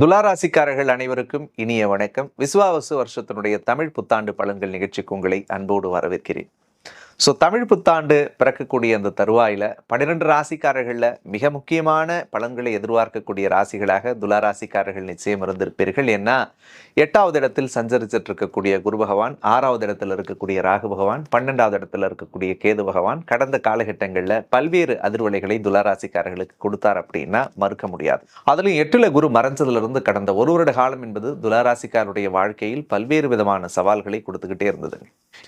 துலாராசிக்காரர்கள் அனைவருக்கும் இனிய வணக்கம். விசுவாவசு வருஷத்தினுடைய தமிழ் புத்தாண்டு பலன்கள் நிகழ்ச்சிக்கு உங்களை அன்போடு வரவேற்கிறேன். ஸோ தமிழ் புத்தாண்டு பிறக்கக்கூடிய அந்த தருவாயில் பன்னிரெண்டு ராசிக்காரர்களில் மிக முக்கியமான பலன்களை எதிர்பார்க்கக்கூடிய ராசிகளாக துலாராசிக்காரர்கள் நிச்சயம் இருந்திருப்பீர்கள். ஏன்னா எட்டாவது இடத்தில் சஞ்சரிச்சிட்டு இருக்கக்கூடிய குரு பகவான் ஆறாவது இடத்துல இருக்கக்கூடிய ராகு பகவான் பன்னெண்டாவது இடத்துல இருக்கக்கூடிய கேது பகவான் கடந்த காலகட்டங்களில் பல்வேறு அதிர்வலைகளை துலாராசிக்காரர்களுக்கு கொடுத்தார் அப்படின்னா மறுக்க முடியாது. அதுலயும் எட்டுல குரு மறைஞ்சதுல இருந்து கடந்த ஒரு வருட காலம் என்பது துலாராசிக்காருடைய வாழ்க்கையில் பல்வேறு விதமான சவால்களை கொடுத்துக்கிட்டே இருந்தது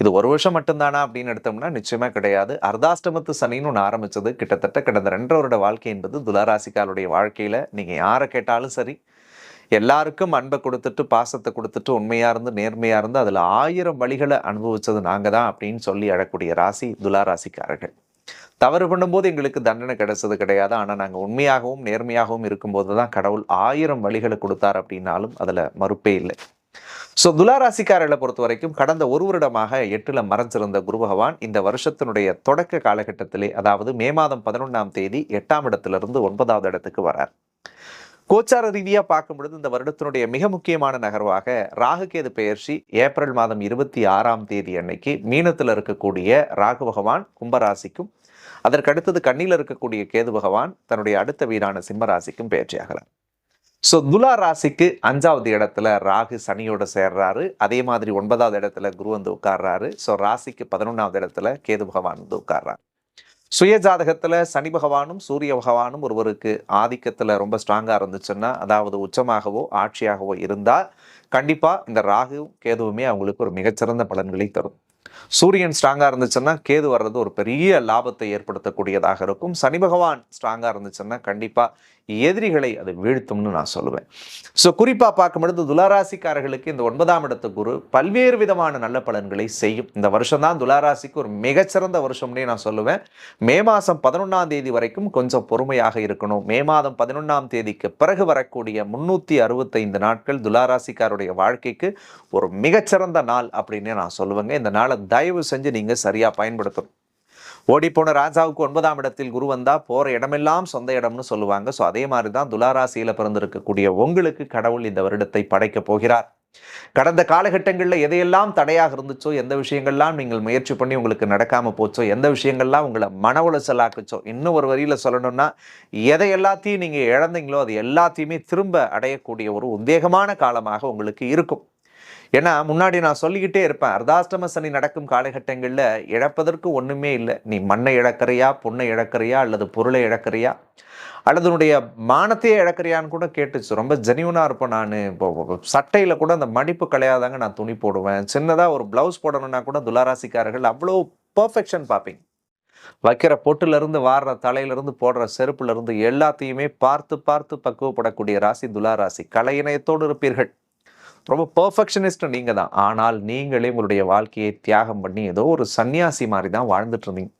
இது ஒரு வருஷம் மட்டும்தானா அப்படின்னு எடுத்தோம்னா நிச்சயமாக கிடையாது. அர்த்தாஷ்டமத்து சனின்னு ஒன்று ஆரம்பிச்சது. கிட்டத்தட்ட கடந்த ரெண்டரை வருட வாழ்க்கை என்பது துலாராசிக்காருடைய வாழ்க்கையில நீங்க யாரை கேட்டாலும் சரி எல்லாருக்கும் அன்பை கொடுத்துட்டு பாசத்தை கொடுத்துட்டு உண்மையாக இருந்து நேர்மையாக இருந்து அதுல ஆயிரம் வழிகளை அனுபவிச்சது நாங்க தான் அப்படின்னு சொல்லி அழக்கூடிய ராசி துலாராசிக்காரர்கள் தவறு பண்ணும்போது எங்களுக்கு தண்டனை கிடைச்சது கிடையாது. ஆனால் நாங்கள் உண்மையாகவும் நேர்மையாகவும் இருக்கும்போது தான் கடவுள் ஆயிரம் வழிகளை கொடுத்தார் அப்படின்னாலும் அதில் மறுப்பே இல்லை. ஸோ துலாராசிக்காரர்களை பொறுத்த வரைக்கும் கடந்த ஒரு வருடமாக எட்டில் மறைஞ்சிருந்த குரு பகவான் இந்த வருஷத்தினுடைய தொடக்க காலகட்டத்திலே அதாவது மே மாதம் பதினொன்றாம் தேதி எட்டாம் இடத்திலிருந்து ஒன்பதாவது இடத்துக்கு வரார். கோச்சார ரீதியாக பார்க்கும் பொழுது இந்த வருடத்தினுடைய மிக முக்கியமான நகர்வாக ராகுகேது பெயர்ச்சி ஏப்ரல் மாதம் இருபத்தி ஆறாம் தேதி அன்னைக்கு மீனத்தில் இருக்கக்கூடிய ராகு பகவான் கும்பராசிக்கும் அதற்கடுத்தது கண்ணியில் இருக்கக்கூடிய கேது பகவான் தன்னுடைய அடுத்த வீடான சிம்மராசிக்கும் பெயர்ச்சியாகிறார். ஸோ துலா ராசிக்கு அஞ்சாவது இடத்துல ராகு சனியோட சேர்றாரு. அதே மாதிரி ஒன்பதாவது இடத்துல குரு வந்து உட்கார்றாரு. ஸோ ராசிக்கு பதினொன்றாவது இடத்துல கேது பகவான் வந்து உட்கார்றாரு. சுய ஜாதகத்தில் சனி பகவானும் சூரிய பகவானும் ஒருவருக்கு ஆதிக்கத்தில் ரொம்ப ஸ்ட்ராங்காக இருந்துச்சுன்னா அதாவது உச்சமாகவோ ஆட்சியாகவோ இருந்தால் கண்டிப்பாக இந்த ராகு கேதுவுமே அவங்களுக்கு ஒரு மிகச்சிறந்த பலன்களை தரும். சூரியன் ஸ்ட்ராங்காக இருந்துச்சுன்னா கேது வர்றது ஒரு பெரிய லாபத்தை ஏற்படுத்தக்கூடியதாக இருக்கும். சனி பகவான் ஸ்ட்ராங்காக இருந்துச்சுன்னா கண்டிப்பாக எதிரிகளை அது வீழ்த்தும்னு நான் சொல்லுவேன். ஸோ குறிப்பாக பார்க்கும்பொழுது துளாராசிக்காரர்களுக்கு இந்த ஒன்பதாம் இடத்து குரு பல்வேறு விதமான நல்ல பலன்களை செய்யும். இந்த வருஷம் தான் துளாராசிக்கு ஒரு மிகச்சிறந்த வருஷம்னே நான் சொல்லுவேன். மே மாதம் பதினொன்றாம் தேதி வரைக்கும் கொஞ்சம் பொறுமையாக இருக்கணும். மே மாதம் பதினொன்றாம் தேதிக்கு பிறகு வரக்கூடிய முன்னூற்றி அறுபத்தைந்து நாட்கள் துளாராசிக்காருடைய வாழ்க்கைக்கு ஒரு மிகச்சிறந்த நாள் அப்படின்னு நான் சொல்லுவேங்க. இந்த நாளை தயவு செஞ்சு நீங்கள் சரியாக பயன்படுத்தணும். ஓடிப்போன ராஜாவுக்கு ஒன்பதாம் இடத்தில் குரு வந்தால் போகிற இடமெல்லாம் சொந்த இடம்னு சொல்லுவாங்க. ஸோ அதே மாதிரி தான் துலாராசியில் பிறந்திருக்கக்கூடிய உங்களுக்கு கடவுள் இந்த வருடத்தை படைக்கப் போகிறார். கடந்த காலகட்டங்களில் எதையெல்லாம் தடையாக இருந்துச்சோ எந்த விஷயங்கள்லாம் நீங்கள் முயற்சி பண்ணி உங்களுக்கு நடக்காமல் போச்சோ எந்த விஷயங்கள்லாம் உங்களை மன உளைச்சலாக்குச்சோ இன்னும் ஒரு வரியில சொல்லணும்னா எதை எல்லாத்தையும் நீங்கள் இழந்தீங்களோ அது எல்லாத்தையுமே திரும்ப அடையக்கூடிய ஒரு உத்வேகமான காலமாக உங்களுக்கு இருக்கும். ஏன்னா முன்னாடி நான் சொல்லிக்கிட்டே இருப்பேன் அர்த்தாஷ்டம சனி நடக்கும் காலகட்டங்களில் இழப்பதற்கு ஒன்றுமே இல்லை. நீ மண்ணை இழக்கிறியா பொண்ணை இழக்கிறியா அல்லது பொருளை இழக்கிறியா? அல்லது உன்னுடைய மானத்தையே இழக்கிறியான்னு கூட கேட்டுச்சு. ரொம்ப ஜெனியூனாக இருப்பேன் நான். இப்போ சட்டையில் கூட அந்த மடிப்பு கலையாதாங்க நான் துணி போடுவேன். சின்னதாக ஒரு ப்ளவுஸ் போடணும்னா கூட துளாராசிக்காரர்கள் அவ்வளோ பர்ஃபெக்ஷன் பார்ப்பீங்க. வைக்கிற பொட்டுலேருந்து வாடுற தலையிலேருந்து போடுற செருப்புலேருந்து எல்லாத்தையுமே பார்த்து பார்த்து பக்குவப்படக்கூடிய ராசி துளாராசி. கலையினயத்தோடு இருப்பீர்கள். ரொம்ப பர்ஃபெக்ஷனிஸ்ட் நீங்கள் தான் ஆனால் நீங்களே உங்களுடைய வாழ்க்கையை தியாகம் பண்ணி ஏதோ ஒரு சன்னியாசி மாதிரி தான் வாழ்ந்துட்டு இருந்தீங்க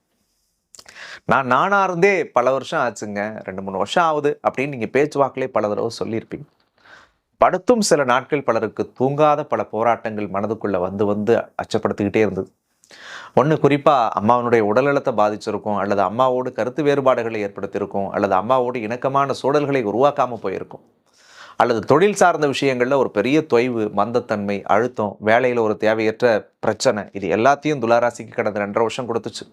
நான் நானா இருந்தே பல வருஷம் ஆச்சுங்க. ரெண்டு மூணு வருஷம் ஆகுது அப்படின்னு நீங்கள் பேச்சுவாக்கிலே பல தடவை சொல்லியிருப்பீங்க. படுத்தும் சில நாட்கள் பலருக்கு தூங்காத பல போராட்டங்கள் மனதுக்குள்ளே வந்து வந்து அச்சப்படுத்திக்கிட்டே இருந்தது. ஒன்று குறிப்பாக அம்மாவனுடைய உடல்நலத்தை பாதிச்சிருக்கும் அல்லது அம்மாவோடு கருத்து வேறுபாடுகளை ஏற்படுத்தியிருக்கும் அல்லது அம்மாவோடு இணக்கமான சூழல்களை உருவாக்காமல் போயிருக்கும். அல்லது தொழில் சார்ந்த விஷயங்களில் ஒரு பெரிய தொய்வு மந்தத்தன்மை அழுத்தம் வேலையில் ஒரு தேவையற்ற பிரச்சனை இது எல்லாத்தையும் துளாராசிக்கு கடந்த ரெண்டரை வருஷம் கொடுத்துச்சு.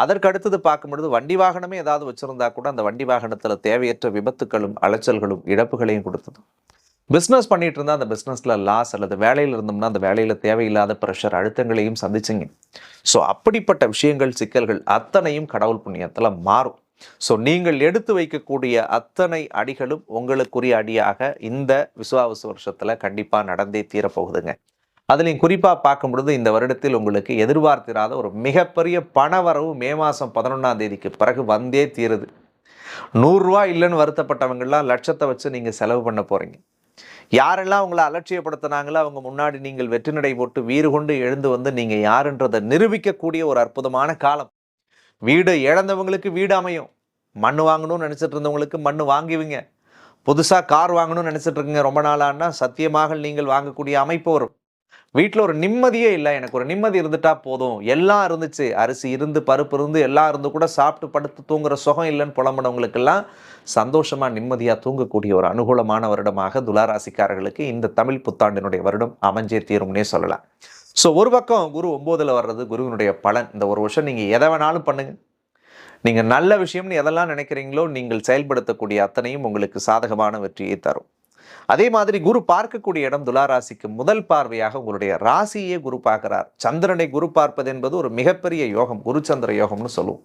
அதற்கு அடுத்தது பார்க்கும்பொழுது வண்டி வாகனமே ஏதாவது வச்சுருந்தா கூட அந்த வண்டி வாகனத்தில் தேவையற்ற விபத்துக்களும் அலைச்சல்களும் இழப்புகளையும் கொடுத்தது. பிஸ்னஸ் பண்ணிட்டு இருந்தால் அந்த பிஸ்னஸில் லாஸ் அல்லது வேலையில் இருந்தோம்னா அந்த வேலையில் தேவையில்லாத ப்ரெஷர் அழுத்தங்களையும் சந்திச்சிங்க. ஸோ அப்படிப்பட்ட விஷயங்கள் சிக்கல்கள் அத்தனையும் கடவுள் புண்ணியத்தில் மாறும். ஸோ நீங்கள் எடுத்து வைக்கக்கூடிய அத்தனை அடிகளும் உங்களுக்குரிய அடியாக இந்த விசுவாவசு வருஷத்தில் கண்டிப்பாக நடந்தே தீரப்போகுதுங்க. அதுலேயும் குறிப்பாக பார்க்கும் பொழுது இந்த வருடத்தில் உங்களுக்கு எதிர்பார்த்திராத ஒரு மிகப்பெரிய பணவரவு மே மாதம் பதினொன்றாம் தேதிக்கு பிறகு வந்தே தீருது. நூறுரூவா இல்லைன்னு வருத்தப்பட்டவங்கள்லாம் லட்சத்தை வச்சு நீங்கள் செலவு பண்ண போகிறீங்க யாரெல்லாம் உங்களை அலட்சியப்படுத்தினாங்களோ அவங்க முன்னாடி நீங்கள் வெற்றி நடை போட்டு வீறு கொண்டு எழுந்து வந்து நீங்கள் யாருன்றதை நிரூபிக்கக்கூடிய ஒரு அற்புதமான காலம். வீடு இழந்தவங்களுக்கு வீடு அமையும். மண் வாங்கணும்னு நினச்சிட்டு இருந்தவங்களுக்கு மண் வாங்குவீங்க. புதுசாக கார் வாங்கணும்னு நினச்சிட்டு இருக்கீங்க ரொம்ப நாளான்னா சத்தியமாக நீங்கள் வாங்கக்கூடிய அமைப்பு வரும். வீட்டில் ஒரு நிம்மதியே இல்லை. எனக்கு ஒரு நிம்மதி இருந்துட்டா போதும். எல்லாம் இருந்துச்சு. அரிசி இருந்து பருப்பு இருந்து எல்லாம் இருந்து கூட சாப்பிட்டு படுத்து தூங்குற சுகம் இல்லைன்னு புலம்புனவங்களுக்கெல்லாம் சந்தோஷமாக நிம்மதியாக தூங்கக்கூடிய ஒரு அனுகூலமான வருடமாக துளாராசிக்காரர்களுக்கு இந்த தமிழ் புத்தாண்டினுடைய வருடம் அமைஞ்சே தீரும்னே சொல்லலாம். ஸோ ஒரு பக்கம் குரு ஒம்போதில் வர்றது குருவினுடைய பலன். இந்த ஒரு வருஷம் நீங்கள் எதை வேணாலும் பண்ணுங்க. நீங்கள் நல்ல விஷயம்னு எதெல்லாம் நினைக்கிறீங்களோ நீங்கள் செயல்படுத்தக்கூடிய அத்தனையும் உங்களுக்கு சாதகமான வெற்றியை தரும். அதே மாதிரி குரு பார்க்கக்கூடிய இடம் துளாராசிக்கு முதல் பார்வையாக உங்களுடைய ராசியே குரு பார்க்கிறார். சந்திரனை குரு பார்ப்பது என்பது ஒரு மிகப்பெரிய யோகம் குரு சந்திர யோகம்னு சொல்லுவோம்.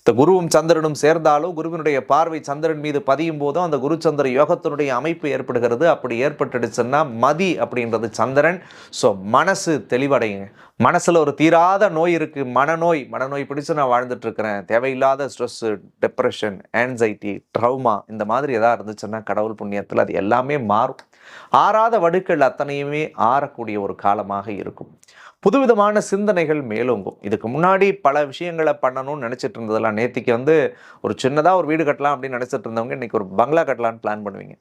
இந்த குருவும் சந்திரனும் சேர்ந்தாலும் குருவினுடைய பார்வை சந்திரன் மீது பதியும் போதும் அந்த குரு சந்திர யோகத்தினுடைய அமைப்பு ஏற்படுகிறது. அப்படி ஏற்பட்டுடுச்சுன்னா மதி அப்படின்றது சந்திரன். ஸோ மனசு தெளிவடையுங்க. மனசில் ஒரு தீராத நோய் இருக்குது மனநோய். மனநோய் பிடிச்சு நான் வாழ்ந்துட்டுருக்கிறேன். தேவையில்லாத ஸ்ட்ரெஸ்ஸு டிப்ரெஷன் ஆன்சைட்டி ட்ரௌமா இந்த மாதிரி எதாவது இருந்துச்சுன்னா கடவுள் புண்ணியத்தில் அது எல்லாமே மாறும். ஆறாத வடுக்கள் அத்தனையுமே ஆறக்கூடிய ஒரு காலமாக இருக்கும். புதுவிதமான சிந்தனைகள் மேலோங்கும். இதுக்கு முன்னாடி பல விஷயங்களை பண்ணணும்னு நினச்சிட்டு இருந்ததெல்லாம் நேற்றுக்கு வந்து ஒரு சின்னதாக ஒரு வீடு கட்டலாம் அப்படின்னு நினச்சிட்டு இருந்தவங்க இன்னைக்கு ஒரு பங்களா கட்டலான்னு பிளான் பண்ணுவீங்க.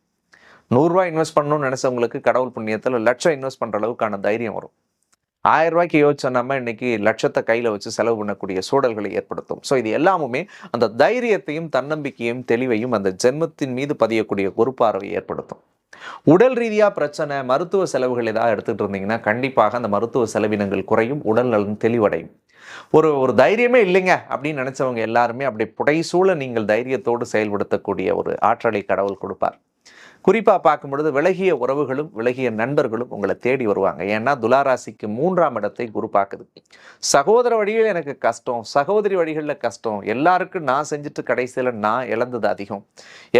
நூறுரூவா இன்வெஸ்ட் பண்ணணும்னு நினச்சவங்களுக்கு கடவுள் புண்ணியத்தில் லட்சம் இன்வெஸ்ட் பண்ணுற அளவுக்கான தைரியம் வரும். ஆயிரம் ரூபாய்க்கு யோசிச்ச நம்ம இன்னைக்கு லட்சத்தை கையில் வச்சு செலவு பண்ணக்கூடிய சூழல்களை ஏற்படுத்தும். ஸோ இது எல்லாமுமே அந்த தைரியத்தையும் தன்னம்பிக்கையும் தெளிவையும் அந்த ஜென்மத்தின் மீது பதியக்கூடிய ஒரு பார்வையை ஏற்படுத்தும். உடல் ரீதியாக பிரச்சனை மருத்துவ செலவுகள் ஏதாவது எடுத்துகிட்டு இருந்தீங்கன்னா கண்டிப்பாக அந்த மருத்துவ செலவினங்கள் குறையும் உடல் நலன் தெளிவடையும். ஒரு ஒரு தைரியமே இல்லைங்க அப்படின்னு நினச்சவங்க எல்லாருமே அப்படி புடைசூழ நீங்கள் தைரியத்தோடு செயல்படுத்தக்கூடிய ஒரு ஆற்றலை கடவுள் கொடுப்பார். குறிப்பாக பார்க்கும் பொழுது விலகிய உறவுகளும் விலகிய நண்பர்களும் உங்களை தேடி வருவாங்க. ஏன்னா துளாராசிக்கு மூன்றாம் இடத்தை குரு பார்க்குது. சகோதர வழியில் எனக்கு கஷ்டம் சகோதரி வழிகளில் கஷ்டம். எல்லாருக்கும் நான் செஞ்சுட்டு கடைசியில் நான் இழந்தது அதிகம்.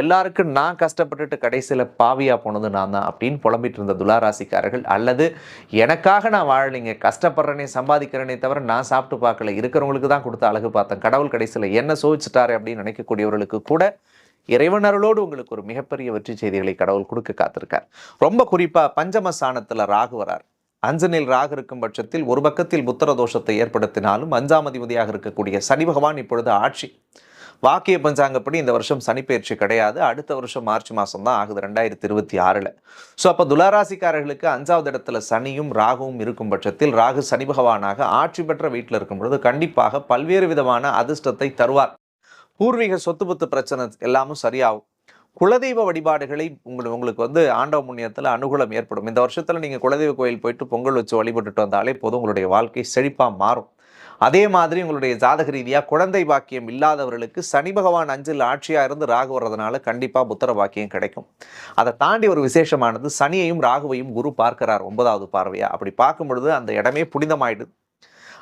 எல்லாருக்கும் நான் கஷ்டப்பட்டுட்டு கடைசியில் பாவியாக போனது நான் தான் அப்படின்னு புலம்பிட்டு இருந்த துளாராசிக்காரர்கள் அல்லது எனக்காக நான் வாழலைங்க கஷ்டப்படுறேனே சம்பாதிக்கிறேனே தவிர நான் சாப்பிட்டு பார்க்கல இருக்கிறவங்களுக்கு தான் கொடுத்த அழகு பார்த்தேன் கடவுள் கடைசியில் என்ன சோதிச்சிட்டாரு அப்படின்னு நினைக்கக்கூடியவர்களுக்கு கூட இறைவனர்களோடு உங்களுக்கு ஒரு மிகப்பெரிய வெற்றி செய்திகளை கடவுள் கொடுக்க காத்திருக்கார். ரொம்ப குறிப்பாக பஞ்சம சாணத்தில் ராகு வரார். அஞ்சனில் ராகு இருக்கும் பட்சத்தில் ஒரு பக்கத்தில் புத்திர தோஷத்தை ஏற்படுத்தினாலும் அஞ்சாம் அதிபதியாக இருக்கக்கூடிய சனி பகவான் இப்பொழுது ஆட்சி. வாக்கிய பஞ்சாங்கப்படி இந்த வருஷம் சனிப்பெயர்ச்சி கிடையாது. அடுத்த வருஷம் மார்ச் மாதம் தான் ஆகுது ரெண்டாயிரத்தி இருபத்தி ஆறில். ஸோ அப்போ துளாராசிக்காரர்களுக்கு அஞ்சாவது இடத்துல சனியும் ராகுவும் இருக்கும் பட்சத்தில் ராகு சனி பகவானாக ஆட்சி பெற்ற வீட்டில் இருக்கும் பொழுது கண்டிப்பாக பல்வேறு விதமான அதிர்ஷ்டத்தை தருவார். பூர்வீக சொத்து பத்து பிரச்சனை எல்லாமும் சரியாகும். குலதெய்வ வழிபாடுகளை உங்களுக்கு உங்களுக்கு வந்து ஆண்டவ முன்னியத்தில் அனுகூலம் ஏற்படும். இந்த வருஷத்தில் நீங்கள் குலதெய்வ கோயில் போயிட்டு பொங்கல் வச்சு வழிபட்டுட்டு வந்தாலே போதும் உங்களுடைய வாழ்க்கை செழிப்பாக மாறும். அதே மாதிரி உங்களுடைய ஜாதக ரீதியாக குழந்தை பாக்கியம் இல்லாதவர்களுக்கு சனி பகவான் அஞ்சில் ஆட்சியாக இருந்து ராகு வர்றதுனால கண்டிப்பாக புத்திர பாக்கியம் கிடைக்கும். அதை தாண்டி ஒரு விசேஷமானது சனியையும் ராகுவையும் குரு பார்க்கிறார் ஒன்பதாவது பார்வையா. அப்படி பார்க்கும் பொழுது அந்த இடமே புனிதமாயிடுது.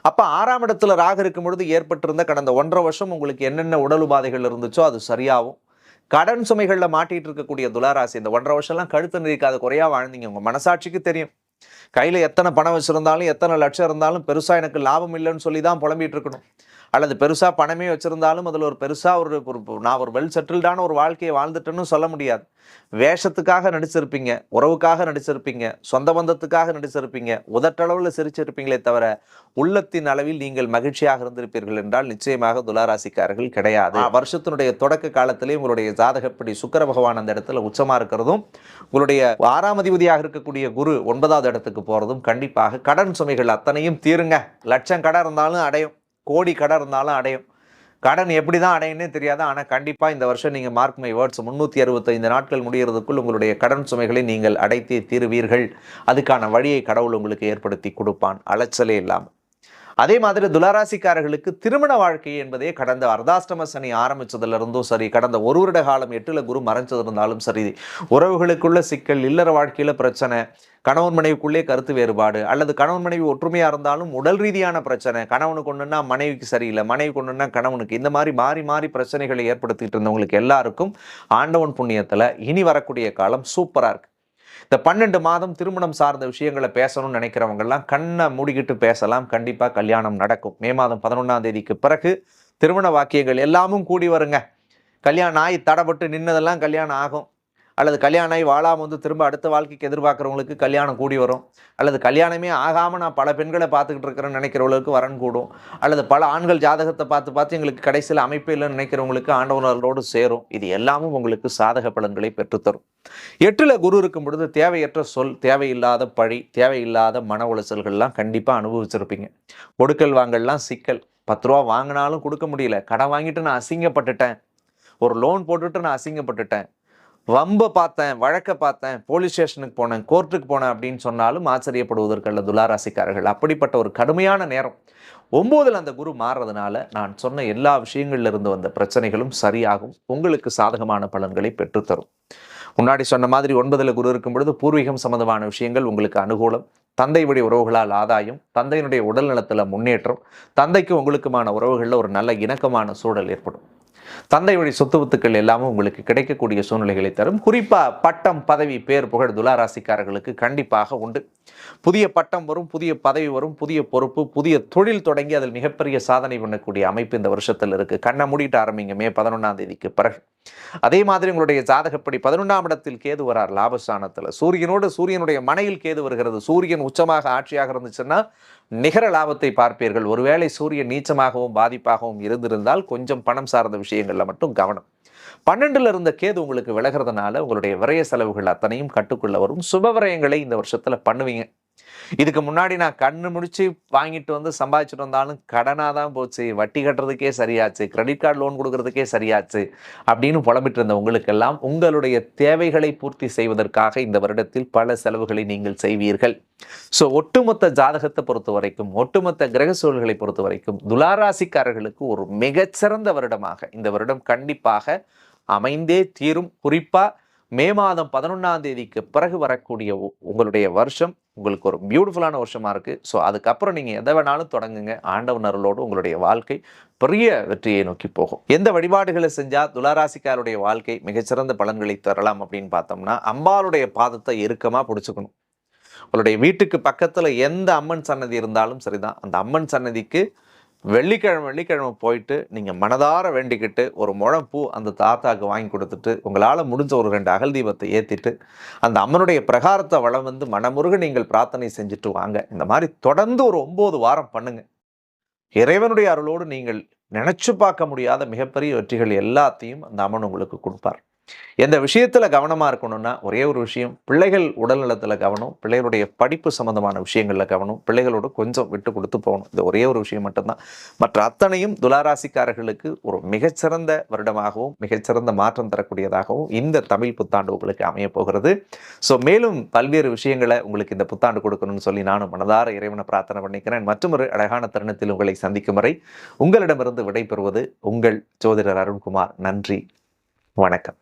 அப்போ ஆறாம் இடத்துல ராகு இருக்கும் பொழுது ஏற்பட்டிருந்த கடந்த ஒன்றரை வருஷம் உங்களுக்கு என்னென்ன உடல் உபாதைகள் இருந்துச்சோ அது சரியாகும் கடன் சுமைகளில் மாட்டிட்டு இருக்கக்கூடிய துளாராசி இந்த ஒன்றரை வருஷம்லாம் கழுத்து நெறிக்காத குறையாக வாழ்ந்தீங்க. உங்க மனசாட்சிக்கு தெரியும். கையில் எத்தனை பணம் வச்சுருந்தாலும் எத்தனை லட்சம் இருந்தாலும் பெருசாக எனக்கு லாபம் இல்லைன்னு சொல்லி தான் புலம்பிட்டு இருக்கணும். அல்லது பெருசாக பணமே வச்சுருந்தாலும் அதில் ஒரு பெருசாக ஒரு நான் ஒரு வெல் செட்டில்டான ஒரு வாழ்க்கையை வாழ்ந்துட்டேன்னு சொல்ல முடியாது. வேஷத்துக்காக நடிச்சிருப்பீங்க உறவுக்காக நடிச்சிருப்பீங்க சொந்த பந்தத்துக்காக நடிச்சிருப்பீங்க உதட்டளவில் சிரிச்சிருப்பீங்களே தவிர உள்ளத்தின் அளவில் நீங்கள் மகிழ்ச்சியாக இருந்திருப்பீர்கள் என்றால் நிச்சயமாக துளாராசிக்காரர்கள் கிடையாது. வருஷத்தினுடைய தொடக்க காலத்திலே உங்களுடைய ஜாதகப்படி சுக்கிர பகவான் அந்த இடத்துல உச்சமா இருக்கிறதும் உங்களுடைய ஆறாம் அதிபதியாக இருக்கக்கூடிய குரு ஒன்பதாவது இடத்துக்கு போறதும் கண்டிப்பாக கடன் சுமைகள் அத்தனையும் தீருங்க. லட்சம் கடன் இருந்தாலும் அடையும். கோடி கடன் இருந்தாலும் அடையும். கடன் எப்படி தான் அடையும்னே தெரியாது. ஆனால் கண்டிப்பாக இந்த வருஷம் நீங்கள் மார்க் மை வேர்ட்ஸ் முந்நூற்றி அறுபத்தைந்து நாட்கள் முடிகிறதுக்குள் உங்களுடைய கடன் சுமைகளை நீங்கள் அடைத்தே தீருவீர்கள். அதுக்கான வழியை கடவுள் உங்களுக்கு ஏற்படுத்தி கொடுப்பான். அலைச்சலே இல்லாமல். அதே மாதிரி துளராசிக்காரர்களுக்கு திருமண வாழ்க்கை என்பதே கடந்த அர்தாஷ்டம சனி ஆரம்பித்ததுல இருந்தும் சரி கடந்த ஒரு வருட காலம் எட்டில் குரு மறைஞ்சது இருந்தாலும் சரி உறவுகளுக்குள்ள சிக்கல் இல்லற வாழ்க்கையில் பிரச்சனை கணவன் மனைவிக்குள்ளே கருத்து வேறுபாடு அல்லது கணவன் மனைவி ஒற்றுமையாக இருந்தாலும் உடல் ரீதியான பிரச்சனை கணவனுக்கு ஒண்ணுன்னா மனைவிக்கு சரியில்லை மனைவி ஒண்ணுன்னா கணவனுக்கு இந்த மாதிரி மாறி மாறி பிரச்சனைகளை ஏற்படுத்திட்டு இருந்தவங்களுக்கு எல்லாருக்கும் ஆண்டவன் புண்ணியத்தில் இனி வரக்கூடிய காலம் சூப்பராக இருக்குது இந்த பன்னெண்டு மாதம் திருமணம் சார்ந்த விஷயங்களை பேசணும்னு நினைக்கிறவங்கெல்லாம் கண்ணை மூடிக்கிட்டு பேசலாம். கண்டிப்பாக கல்யாணம் நடக்கும். மே மாதம் பதினொன்றாம் தேதிக்கு பிறகு திருமண வாக்கியங்கள் எல்லாமும் கூடி வருங்க. கல்யாணம் ஆகி தடப்பட்டு நின்னதெல்லாம் கல்யாணம் ஆகும். அல்லது கல்யாணம் ஆகி வாழாம வந்து திரும்ப அடுத்த வாழ்க்கைக்கு எதிர்பார்க்குறவங்களுக்கு கல்யாணம் கூடி வரும். அல்லது கல்யாணமே ஆகாமல் நான் பல பெண்களை பார்த்துக்கிட்டு இருக்கிறேன்னு நினைக்கிறவங்களுக்கு வரன் கூடும். அல்லது பல ஆண்கள் ஜாதகத்தை பார்த்து பார்த்து எங்களுக்கு கடைசியில் அமைப்பு இல்லைன்னு நினைக்கிறவங்களுக்கு ஆண்டவர்களோடு சேரும். இது எல்லாமும் உங்களுக்கு சாதக பலன்களை பெற்றுத்தரும். எட்டில் குரு இருக்கும் பொழுது தேவையற்ற சொல் தேவையில்லாத பழி தேவையில்லாத மன உளைச்சல்கள்லாம் கண்டிப்பாக அனுபவிச்சிருப்பீங்க. கொடுக்கல் வாங்கல்லாம் சிக்கல். பத்து ரூபா வாங்கினாலும் கொடுக்க முடியல. கடன் வாங்கிட்டு நான் அசிங்கப்பட்டுட்டேன். ஒரு லோன் போட்டுட்டு நான் அசிங்கப்பட்டுட்டேன். வம்ப பார்த்தேன் வழக்க பார்த்தேன் போலீஸ் ஸ்டேஷனுக்கு போனேன் கோர்ட்டுக்கு போனேன் அப்படின்னு சொன்னாலும் ஆச்சரியப்படுவதற்கல்ல துலாராசிக்காரர்கள் அப்படிப்பட்ட ஒரு கடுமையான நேரம். ஒம்போதில் அந்த குரு மாறுறதுனால நான் சொன்ன எல்லா விஷயங்கள்ல இருந்து வந்த பிரச்சனைகளும் சரியாகும். உங்களுக்கு சாதகமான பலன்களை பெற்றுத்தரும். முன்னாடி சொன்ன மாதிரி ஒன்பதில் குரு இருக்கும் பொழுது பூர்வீகம் சம்பந்தமான விஷயங்கள் உங்களுக்கு அனுகூலம். தந்தை வழி உறவுகளால் ஆதாயம். தந்தையினுடைய உடல் நலத்தில் முன்னேற்றம். தந்தைக்கு உங்களுக்குமான உறவுகளில் ஒரு நல்ல இணக்கமான சூழல் ஏற்படும். தந்தை வழி சொத்து வத்துக்கள் எல்லாமே உங்களுக்கு கிடைக்கக்கூடிய சூழ்நிலைகளை தரும். குறிப்பா பட்டம் பதவி பேர் புகழ் துலாராசிக்காரர்களுக்கு கண்டிப்பாக உண்டு. புதிய பட்டம் வரும் புதிய பதவி வரும் புதிய பொறுப்பு புதிய தொழில் தொடங்கி அதில் மிகப்பெரிய சாதனை பண்ணக்கூடிய அமைப்பு இந்த வருஷத்தில் இருக்கு. கண்ணை மூடிட்டு ஆரம்பிங்க மே பதினொன்றாம் தேதிக்கு பிறகு. அதே மாதிரி உங்களுடைய ஜாதகப்படி பதினொன்றாம் இடத்தில் கேது வரார் லாபஸ்தானத்தில். சூரியனோடு சூரியனுடைய மனையில் கேது வருகிறது. சூரியன் உச்சமாக ஆட்சியாக இருந்துச்சுன்னா நிகர லாபத்தை பார்ப்பீர்கள். ஒருவேளை சூரியன் நீச்சமாகவும் பாதிப்பாகவும் இருந்திருந்தால் கொஞ்சம் பணம் சார்ந்த விஷயங்களில் மட்டும் கவனம். பன்னெண்டுல இருந்த கேது உங்களுக்கு விலகிறதுனால உங்களுடைய விரய செலவுகள் அத்தனையும் கட்டுக்குள்ள வரும். சுப விரயங்களை இந்த வருஷத்துல பண்ணுவீங்க. இதுக்கு முன்னாடி நான் கண்ணு முடிச்சு வாங்கிட்டு வந்து சம்பாதிச்சுட்டு வந்தாலும் கடனாக தான் போச்சு வட்டி கட்டுறதுக்கே சரியாச்சு கிரெடிட் கார்டு லோன் கொடுக்கறதுக்கே சரியாச்சு அப்படின்னு புலம்பிட்டு இருந்த உங்களுக்கெல்லாம் உங்களுடைய தேவைகளை பூர்த்தி செய்வதற்காக இந்த வருடத்தில் பல செலவுகளை நீங்கள் செய்வீர்கள். ஸோ ஒட்டுமொத்த ஜாதகத்தை பொறுத்த வரைக்கும் ஒட்டுமொத்த கிரக சூழல்களை பொறுத்த வரைக்கும் துளாராசிக்காரர்களுக்கு ஒரு மிகச்சிறந்த வருடமாக இந்த வருடம் கண்டிப்பாக அமைந்தே தீரும். குறிப்பாக மே மாதம் பதினொன்றாம் தேதிக்கு பிறகு வரக்கூடிய உ- உங்களுடைய வருஷம் உங்களுக்கு ஒரு பியூட்டிஃபுல்லான வருஷமாக இருக்குது ஸோ அதுக்கப்புறம் நீங்கள் எதை வேணாலும் தொடங்குங்க. ஆண்டவன் அருளோடு உங்களுடைய வாழ்க்கை பெரிய வெற்றியை நோக்கி போகும். எந்த வழிபாடுகளை செஞ்சால் துளாராசிக்காருடைய வாழ்க்கை மிகச்சிறந்த பலன்களை தரலாம் அப்படின்னு பார்த்தோம்னா அம்பாளுடைய பாதத்தை இறுக்கமாக பிடிச்சிக்கணும். உங்களுடைய வீட்டுக்கு பக்கத்தில் எந்த அம்மன் சன்னதி இருந்தாலும் சரிதான். அந்த அம்மன் சன்னதிக்கு வெள்ளிக்கிழமை வெள்ளிக்கிழமை போயிட்டு நீங்கள் மனதார வேண்டிக்கிட்டு ஒரு முழப்பூ அந்த தாத்தாவுக்கு வாங்கி கொடுத்துட்டு உங்களால் முடிஞ்ச ஒரு ரெண்டு அகல் தீபத்தை ஏற்றிட்டு அந்த அம்மனுடைய பிரகாரத்தை வளம் வந்து மனமுருக நீங்கள் பிரார்த்தனை செஞ்சுட்டு வாங்க. இந்த மாதிரி தொடர்ந்து ஒரு ஒம்பது வாரம் பண்ணுங்கள் இறைவனுடைய அருளோடு நீங்கள் நினச்சி பார்க்க முடியாத மிகப்பெரிய வெற்றிகள் எல்லாத்தையும் அந்த அம்மன் உங்களுக்கு கொடுப்பார். எந்த விஷயத்தில் கவனமாக இருக்கணும்னா ஒரே ஒரு விஷயம் பிள்ளைகள் உடல்நலத்தில் கவனம் பிள்ளைகளுடைய படிப்பு சம்பந்தமான விஷயங்களில் கவனம் பிள்ளைகளோட கொஞ்சம் விட்டு கொடுத்து போகணும். இந்த ஒரே ஒரு விஷயம் மட்டும்தான். மற்ற அத்தனையும் துளாராசிக்காரர்களுக்கு ஒரு மிகச்சிறந்த வருடமாகவும் மிகச்சிறந்த மாற்றம் தரக்கூடியதாகவும் இந்த தமிழ் புத்தாண்டு உங்களுக்கு அமைய போகிறது. ஸோ மேலும் பல்வேறு விஷயங்களை உங்களுக்கு இந்த புத்தாண்டு கொடுக்கணும்னு சொல்லி நானும் மனதார இறைவனை பிரார்த்தனை பண்ணிக்கிறேன். மற்றும் ஒரு அழகான தருணத்தில் உங்களை சந்திக்கும் வரை உங்களிடமிருந்து விடைபெறுவது உங்கள் ஜோதிடர் அருண்குமார். நன்றி. வணக்கம்.